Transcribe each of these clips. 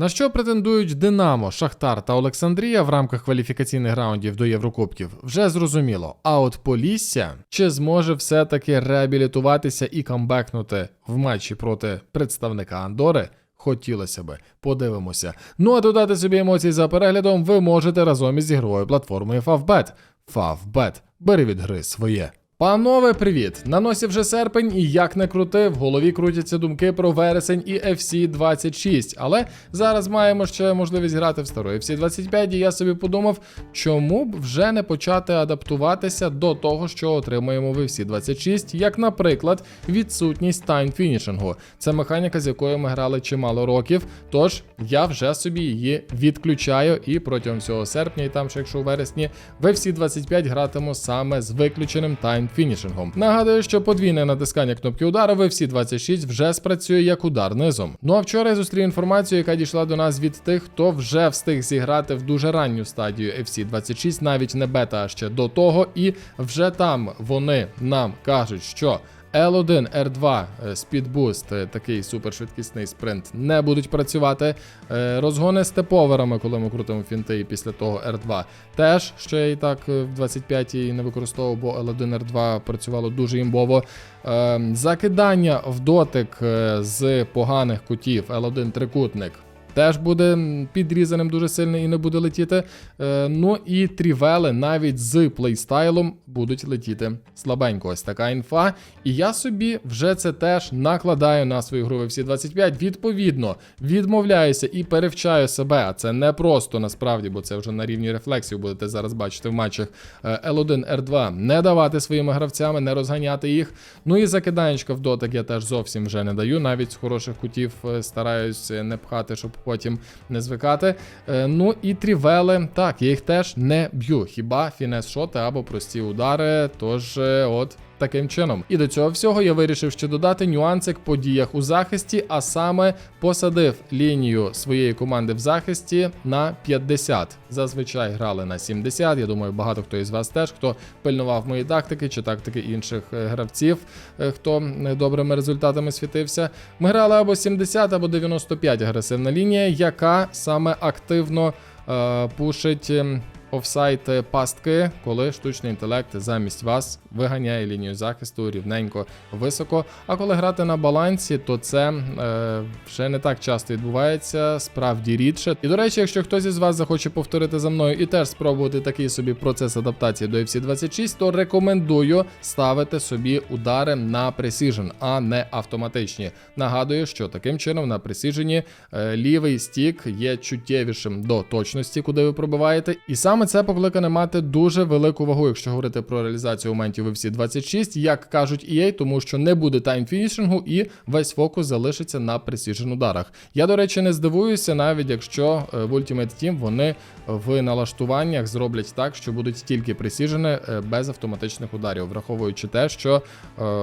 На що претендують Динамо, Шахтар та Олександрія в рамках кваліфікаційних раундів до Єврокубків, вже зрозуміло. А от Полісся чи зможе все-таки реабілітуватися і камбекнути в матчі проти представника Андори? Хотілося би, подивимося. Ну а додати собі емоцій за переглядом ви можете разом із ігровою платформою Favbet. Favbet. Бери від гри своє. Панове, привіт! На носі вже серпень, і як не крути, в голові крутяться думки про вересень і FC 26. Але зараз маємо ще можливість грати в стару FC 25, і я собі подумав, чому б вже не почати адаптуватися до того, що отримуємо в FC 26, як, наприклад, відсутність тайм-фінішингу. Це механіка, з якою ми грали чимало років. Тож я вже собі її відключаю і протягом всього серпня, і там, ще якщо у вересні, в FC 25 гратиму саме з виключеним тайм-фінішингом. Нагадую, що подвійне натискання кнопки удару в FC 26 вже спрацює як удар низом. Ну а вчора я зустрів інформацію, яка дійшла до нас від тих, хто вже встиг зіграти в дуже ранню стадію FC 26, навіть не бета, а ще до того, і вже там вони нам кажуть, що. L1, R2, е, Speed Boost, е, такий супершвидкісний спринт, не будуть працювати. Е, Розгони з теповерами, коли ми крутимо фінти, і після того R2, теж ще і так в 25-й не використовував, бо L1, R2 працювало дуже імбово. Закидання в дотик з поганих кутів, L1 трикутник. Теж буде підрізаним дуже сильно і не буде летіти. Е, ну і трівели навіть з плейстайлом будуть летіти слабенько. Ось така інфа. І я собі вже це теж накладаю на свою гру всі 25. Відповідно, відмовляюся і перевчаю себе. А це не просто насправді, бо це вже на рівні рефлексів будете зараз бачити в матчах е, L1, R2. Не давати своїми гравцями, не розганяти їх. Ну і закиданечка в дотик я теж зовсім вже не даю. Навіть з хороших кутів е, стараюсь не пхати, щоб потім не звикати. Е, Ну і трівели, так, я їх теж не б'ю. Хіба фінес-шоти або прості удари. Тож, е, от. Таким чином, і до цього всього я вирішив ще додати нюансик по діях у захисті, а саме посадив лінію своєї команди в захисті на 50. Зазвичай грали на 70. Я думаю, багато хто із вас теж, хто пильнував мої тактики чи тактики інших е, гравців, е, хто добрими результатами світився. Ми грали або 70, або 95 агресивна лінія, яка саме активно е, пушить. Офсайт е, пастки, коли штучний інтелект замість вас виганяє лінію захисту рівненько високо. А коли грати на балансі, то це е, вже не так часто відбувається, справді рідше. І до речі, якщо хтось із вас захоче повторити за мною і теж спробувати такий собі процес адаптації до FC26, то рекомендую ставити собі удари на Precision, а не автоматичні. Нагадую, що таким чином на Precision е, лівий стік є чуттєвішим до точності, куди ви пробиваєте. І саме це покликане мати дуже велику вагу, якщо говорити про реалізацію моментів в FC 26, як кажуть EA, тому що не буде таймфінішингу і весь фокус залишиться на Precision ударах. Я, до речі, не здивуюся, навіть якщо е, в Ultimate Team вони в налаштуваннях зроблять так, що будуть тільки Precision е, без автоматичних ударів, враховуючи те, що е,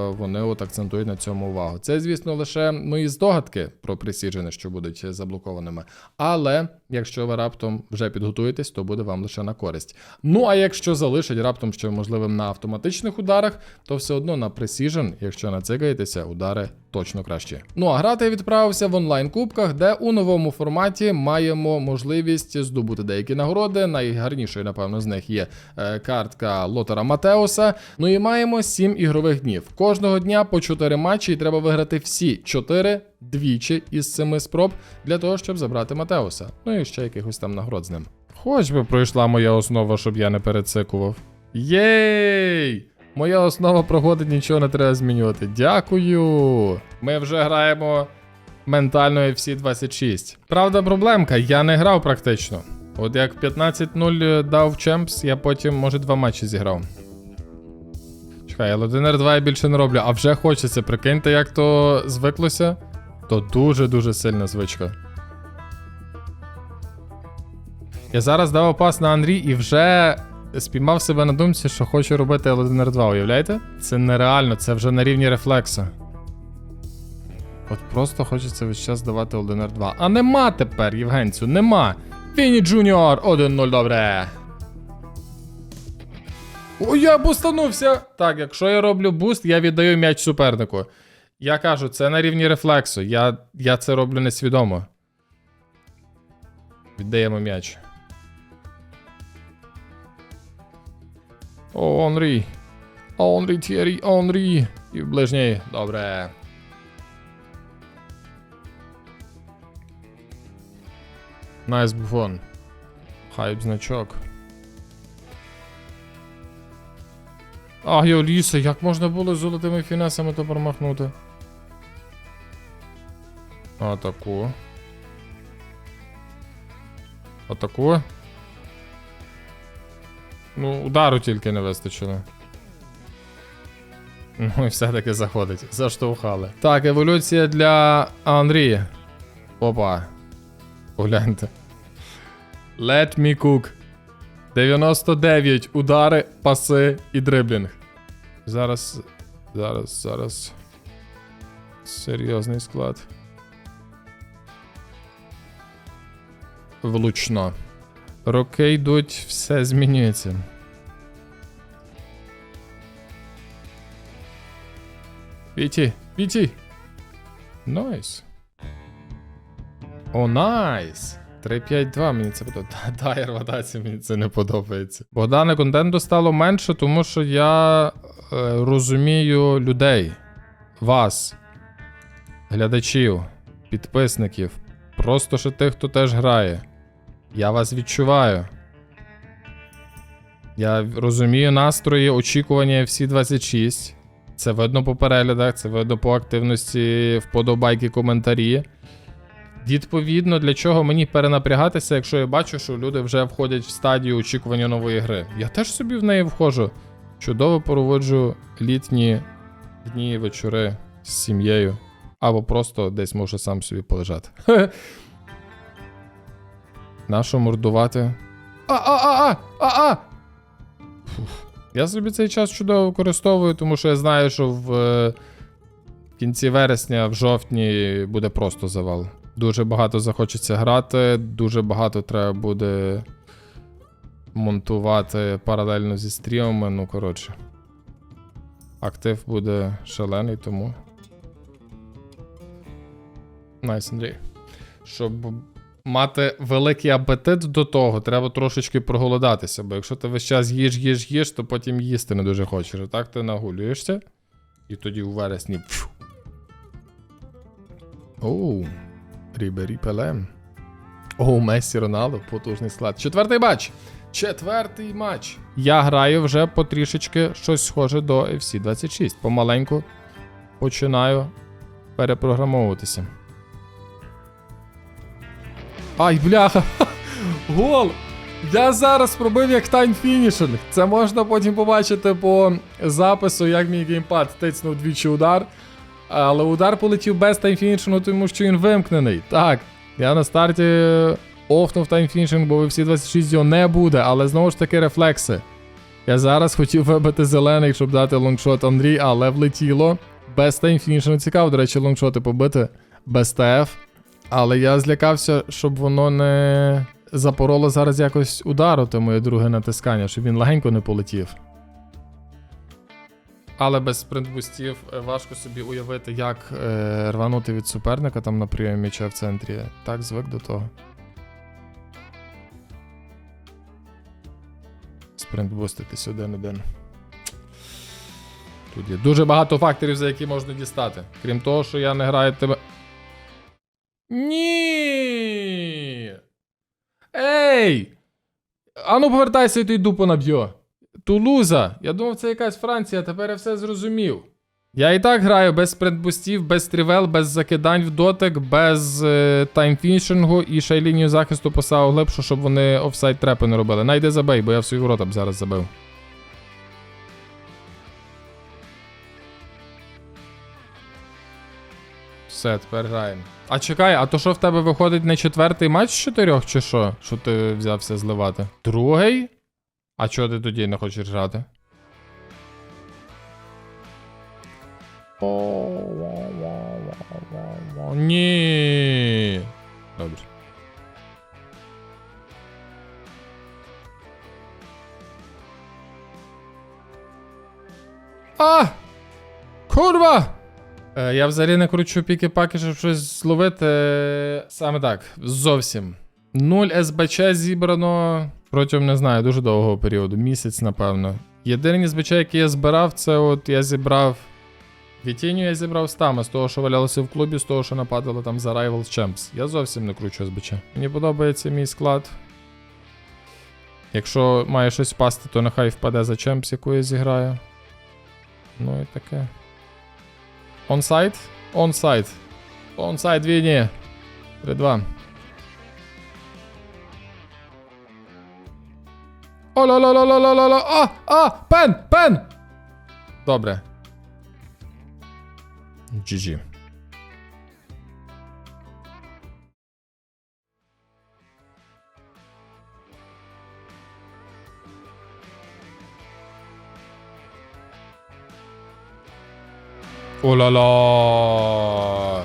вони от акцентують на цьому увагу. Це, звісно, лише мої здогадки про Precision, що будуть заблокованими. Але якщо ви раптом вже підготуєтесь, то буде вам лише на користь. Ну а якщо залишать раптом що можливим на автоматичних ударах, то все одно на Precision, якщо нацикаєтеся, удари точно кращі. Ну а грати я відправився в онлайн-кубках, де у новому форматі маємо можливість здобути деякі нагороди. Найгарнішою, напевно, з них є е, картка Лотера Матеуса. Ну і маємо 7 ігрових днів. Кожного дня по 4 матчі, і треба виграти всі 4 двічі із 7 спроб для того, щоб забрати Матеуса. Ну і ще якихось там нагород з ним. Хоч би пройшла моя основа, щоб я не перецикував. Єй! Моя основа проходить, нічого не треба змінювати. Дякую. Ми вже граємо ментально FC 26. Правда, проблемка, я не грав практично. От як 15-0 дав Чемпс, я потім, може, два матчі зіграв. Чекай, L1 R2 я більше не роблю, а вже хочеться, прикиньте, як то звиклося. То дуже-дуже сильна звичка. Я зараз дав пас на Андрій і вже спіймав себе на думці, що хочу робити L1 R2, уявляєте? Це нереально, це вже на рівні рефлекса. От просто хочеться весь час давати L1 R2. А нема тепер, Євгенцю, нема. Фіні Джуніор 1-0, добре. Ой, я бустанувся! Так, якщо я роблю буст, я віддаю м'яч супернику. Я кажу, це на рівні рефлексу. Я, я це роблю несвідомо. Віддаємо м'яч. О, Онрі. Онрі, Тєрі, Онрі. І в ближній. Добре. Найс буфон. Хайп значок. Ах, йо, ліса, як можна було з золотими фінесами то промахнути? Атаку. Атаку. Ну, удару тільки не вистачило. Ну і все-таки заходить. Заштовхали. Так, еволюція для Андрія. Опа. Погляньте. Let me cook. 99 удари, паси і дриблінг. Зараз. Зараз, зараз. Серйозний склад. Влучно. Роки йдуть, все змінюється. Віті, Віті. Найс. О, найс. 3-5-2 мені це подобається. Дайер в атаці мені це не подобається. Богдане, контенту стало менше, тому що я е, розумію людей, вас, глядачів, підписників, просто ще тих, хто теж грає. Я вас відчуваю. Я розумію настрої, очікування всі 26. Це видно по переглядах, це видно по активності, вподобайки, коментарі. Відповідно, для чого мені перенапрягатися, якщо я бачу, що люди вже входять в стадію очікування нової гри. Я теж собі в неї входжу. Чудово проводжу літні дні і вечори з сім'єю. Або просто десь можу сам собі полежати. Нащо мордувати? А-а-а-а! Фух. Я собі цей час чудово використовую, тому що я знаю, що в е, кінці вересня, в жовтні буде просто завал. Дуже багато захочеться грати, дуже багато треба буде монтувати паралельно зі стрімами. Ну, коротше. Актив буде шалений, тому. Найс, Андрій. Щоб мати великий апетит до того, треба трошечки проголодатися, бо якщо ти весь час їж, їж, їж, то потім їсти не дуже хочеш. А так ти нагулюєшся, і тоді у вересні. пф. Оу, Рібері Пелем. Оу, Месі Роналдо, потужний склад. Четвертий матч. Четвертий матч. Я граю вже потрішечки щось схоже до FC 26. Помаленьку починаю перепрограмовуватися. Ай, бляха! Гол! Я зараз пробив як тайм фінішинг. Це можна потім побачити по запису, як мій геймпад тицнув двічі удар. Але удар полетів без таймфінішингу, тому що він вимкнений. Так, я на старті офнув таймфінішинг, бо в всі 26 його не буде, але знову ж таки рефлекси. Я зараз хотів вибити зелений, щоб дати лонгшот Андрій, але влетіло. Без таймфінішингу цікаво, до речі, лонгшоти побити без ТФ. Але я злякався, щоб воно не запороло зараз якось удару, те моє друге натискання, щоб він легенько не полетів. Але без спринтбустів е, важко собі уявити, як е, рванути від суперника там на прийомі м'яча в центрі. Так звик до того. Спринтбуститись один-один. Тут є дуже багато факторів, за які можна дістати. Крім того, що я не граю тебе. Ні. Ей! Ану повертайся і той дупу наб'ю. Тулуза. Я думав, це якась Франція, тепер я все зрозумів. Я і так граю без спринтбустів, без стрівел, без закидань в дотик, без е, таймфішингу і ще й лінію захисту поставив глибшу, щоб вони офсайд трепи не робили. Найди забей, бо я в свій ворота б зараз забив. Все, тепер граємо. А чекай, а то що в тебе виходить не четвертий матч з чотирьох, чи що? Що ти взявся зливати? Другий? А чого ти тоді не хочеш грати? Ні. Добре. А! Курва! Е, я взагалі не кручу піки-паки, щоб щось зловити. Саме так, зовсім. 0 СБЧ зібрано протягом не знаю, дуже довгого періоду, місяць, напевно. Єдині СБЧ, які я збирав, це от я зібрав. Вітіню я зібрав стами з того, що валялося в клубі, з того, що нападали там за Rivals Champs. Я зовсім не кручу СБЧ. Мені подобається мій склад. Якщо має щось впасти, то нехай впаде за Champs, яку я зіграю. Ну і таке. Онсайд? Онсайд. Онсайд війні. 3-2. О-ла-ла-ла-ла-ла-ла-ла! А! А! Пен! Пен! Добре. GG. О-ла-ла!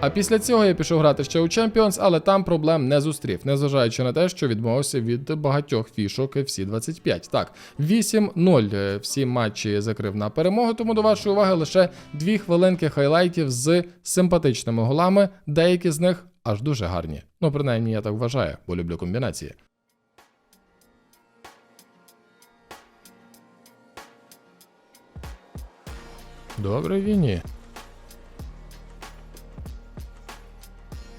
А після цього я пішов грати ще у Champions, але там проблем не зустрів, незважаючи на те, що відмовився від багатьох фішок FC 25. Так, 8-0 е, всі матчі закрив на перемогу, тому до вашої уваги лише дві хвилинки хайлайтів з симпатичними голами, деякі з них аж дуже гарні. Ну, принаймні, я так вважаю, бо люблю комбінації. Добре, війні.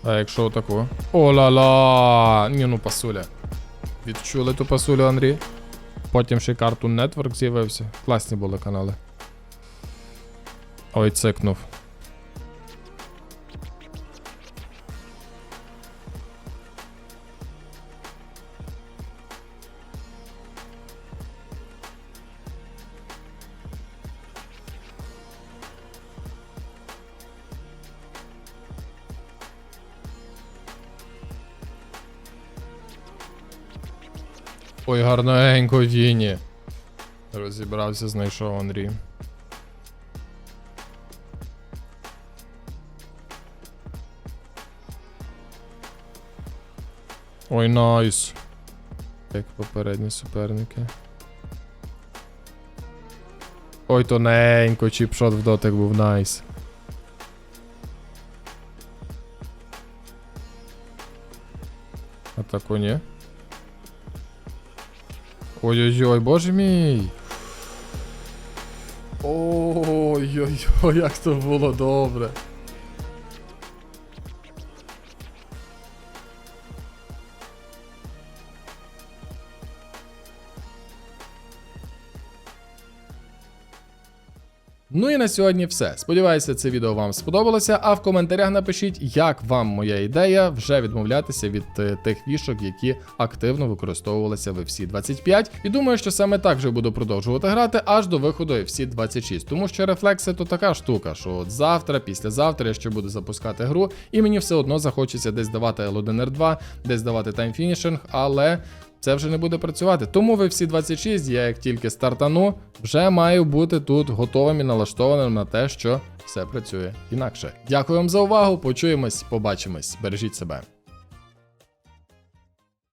А якщо отако? О-ла-ла! Ні, ну пасуля. Відчули ту пасулю, Андрій? Потім ще Cartoon Network з'явився. Класні були канали. Ой, цикнув. Ой, гарненько Віні. Розібрався, знайшов Андрій. Ой, найс. Як попередні суперники. Ой, тоненько, чіпшот в дотик був найс. А тако ні. Ой-ой-ой, боже мій. Ой-ой-ой, як то було добре. Ну і на сьогодні все. Сподіваюся, це відео вам сподобалося. А в коментарях напишіть, як вам моя ідея вже відмовлятися від е, тих вішок, які активно використовувалися в FC 25. І думаю, що саме так же буду продовжувати грати аж до виходу FC 26. Тому що рефлекси то така штука, що от завтра, післязавтра я ще буду запускати гру, і мені все одно захочеться десь давати L1R2, десь давати таймфінішинг, але. Це вже не буде працювати. Тому ви всі 26, я як тільки стартану, вже маю бути тут готовим і налаштованим на те, що все працює інакше. Дякую вам за увагу. Почуємось, побачимось. Бережіть себе.